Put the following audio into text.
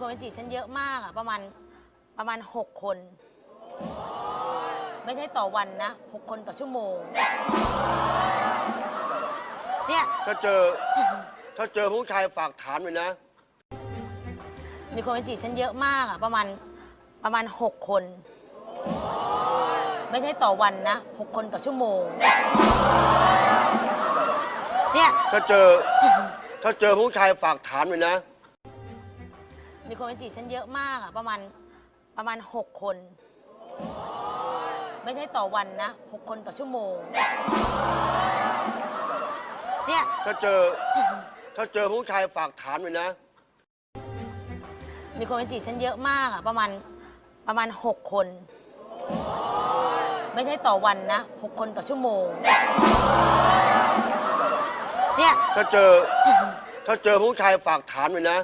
มาจีบฉันเยอะมากอะประมาณประมาณหกคน ไม่ใช่ต่อวันนะหกคนต่อชั่วโมง เนี่ย ถ้าเจอ ถ้าเจอผู้ชายฝากถามเลยนะ มีคนมาจีบฉันเยอะมากอะประมาณประมาณหกคน ไม่ใช่ต่อวันนะหกคนต่อชั่วโมง เนี่ย ถ้าเจอ ถ้าเจอผู้ชายฝากถามเลยนะ มีคนมาจีบฉันเยอะมากอะประมาณประมาณหกคน ไม่ใช่ต่อวันนะหกคนต่อชั่วโมง เนี่ย ถ้าเจอ ถ้าเจอผู้ชายฝากถามเลยนะ มีคนมาจีบฉันเยอะมากอะประมาณประมาณหกคน ไม่ใช่ต่อวันนะหกคนต่อชั่วโมง เนี่ย ถ้าเจอ ถ้าเจอผู้ชายฝากถามเลยนะ